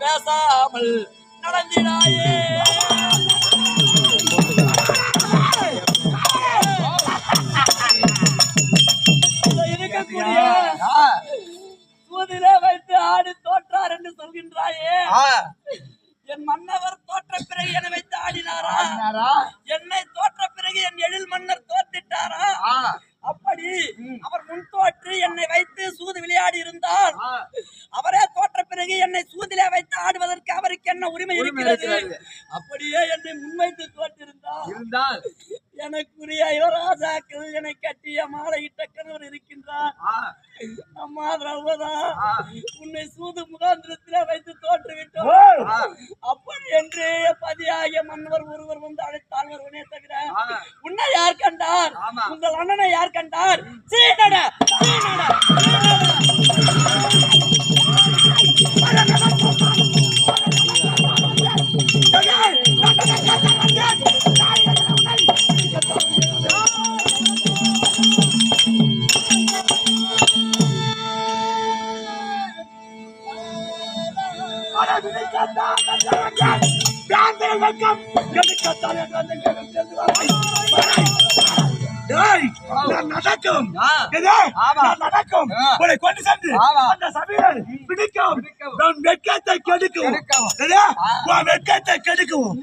பேசாமல் நடந்திடாயே. இருக்கக்கூடிய வைத்து ஆடி தோற்றார் என்று சொல்கின்றாயே. என் மன்னவர் தோற்ற பிறகு என்னை வைத்து ஆடினாரா? என்னை தோற்ற பிறகு என் எழில் மன்னர் தோற்றிட்டாரா? அப்படி அவர் முன் தோற்று என்னை வைத்து சூது விளையாடி இருந்தால் அவரே பிறகு என்னை சூதிலே வைத்து ஆடுவதற்கு அவருக்கு என்ன உரிமை இருக்கிறது? அப்படியே என்னை முன்வைத்து தோற்றிருந்தால் எனக்குரிய யுவராஜாக்கள் என்னை கட்டிய மாலையிட்ட கணவர் இருக்கின்றார். அம்மா திரௌபதா உன்னை சூது முகாந்திரத்திலே வைத்து தோற்றுவிட்டோம். அப்படி என்று பதியாகிய மன்னவர் ஒருவர் வந்து அழைத்தால் ஒருவனே தவிர உன்னை யார் கண்டார். உங்கள் அண்ணனை யார் கண்டார்? சீனட நடக்கும் நடக்கும் உன்னை கொண்டு சென்று அந்த சபையில் பிடிக்கும் நம் வெட்கத்தை கெடுக்கும் வெட்கத்தை கெடுக்கும்